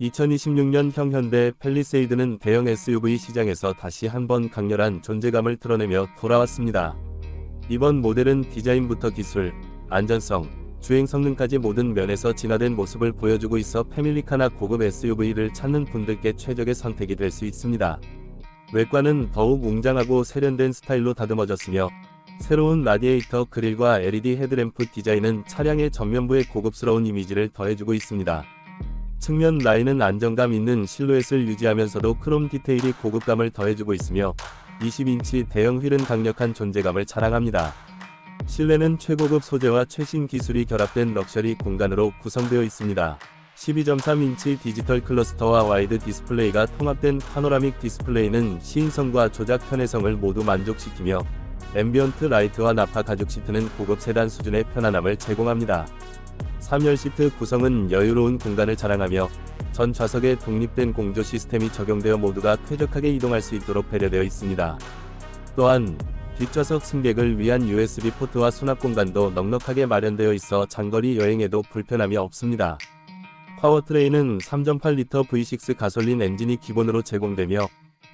2026년 형 현대 펠리세이드는 대형 SUV 시장에서 다시 한번 강렬한 존재감을 드러내며 돌아왔습니다. 이번 모델은 디자인부터 기술, 안전성, 주행 성능까지 모든 면에서 진화된 모습을 보여주고 있어 패밀리카나 고급 SUV를 찾는 분들께 최적의 선택이 될 수 있습니다. 외관은 더욱 웅장하고 세련된 스타일로 다듬어졌으며 새로운 라디에이터 그릴과 LED 헤드램프 디자인은 차량의 전면부에 고급스러운 이미지를 더해주고 있습니다. 측면 라인은 안정감 있는 실루엣을 유지하면서도 크롬 디테일이 고급감을 더해주고 있으며 20인치 대형 휠은 강력한 존재감을 자랑합니다. 실내는 최고급 소재와 최신 기술이 결합된 럭셔리 공간으로 구성되어 있습니다. 12.3인치 디지털 클러스터와 와이드 디스플레이가 통합된 파노라믹 디스플레이는 시인성과 조작 편의성을 모두 만족시키며 앰비언트 라이트와 나파 가죽 시트는 고급 세단 수준의 편안함을 제공합니다. 3열 시트 구성은 여유로운 공간을 자랑하며 전 좌석에 독립된 공조 시스템이 적용되어 모두가 쾌적하게 이동할 수 있도록 배려되어 있습니다. 또한 뒷좌석 승객을 위한 USB 포트와 수납 공간도 넉넉하게 마련되어 있어 장거리 여행에도 불편함이 없습니다. 파워트레인은 3.8L V6 가솔린 엔진이 기본으로 제공되며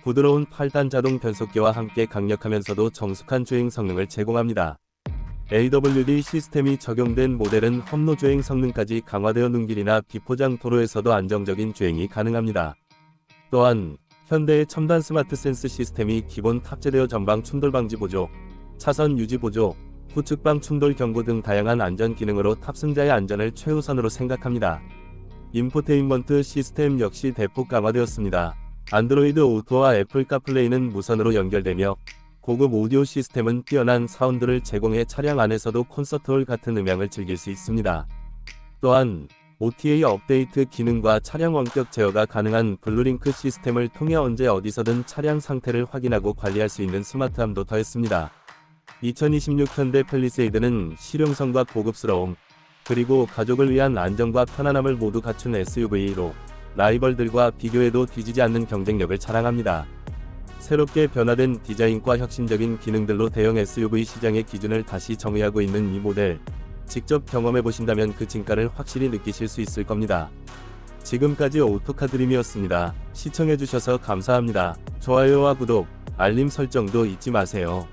부드러운 8단 자동 변속기와 함께 강력하면서도 정숙한 주행 성능을 제공합니다. AWD 시스템이 적용된 모델은 험로 주행 성능까지 강화되어 눈길이나 비포장 도로에서도 안정적인 주행이 가능합니다. 또한 현대의 첨단 스마트 센스 시스템이 기본 탑재되어 전방 충돌 방지 보조, 차선 유지 보조, 후측방 충돌 경고 등 다양한 안전 기능으로 탑승자의 안전을 최우선으로 생각합니다. 인포테인먼트 시스템 역시 대폭 강화되었습니다. 안드로이드 오토와 애플 카플레이는 무선으로 연결되며 고급 오디오 시스템은 뛰어난 사운드를 제공해 차량 안에서도 콘서트홀 같은 음향을 즐길 수 있습니다. 또한 OTA 업데이트 기능과 차량 원격 제어가 가능한 블루링크 시스템을 통해 언제 어디서든 차량 상태를 확인하고 관리할 수 있는 스마트함도 더했습니다. 2026 현대 펠리세이드는 실용성과 고급스러움, 그리고 가족을 위한 안정과 편안함을 모두 갖춘 SUV로 라이벌들과 비교해도 뒤지지 않는 경쟁력을 자랑합니다. 새롭게 변화된 디자인과 혁신적인 기능들로 대형 SUV 시장의 기준을 다시 정의하고 있는 이 모델. 직접 경험해 보신다면 그 진가를 확실히 느끼실 수 있을 겁니다. 지금까지 오토카드림이었습니다. 시청해 주셔서 감사합니다. 좋아요와 구독, 알림 설정도 잊지 마세요.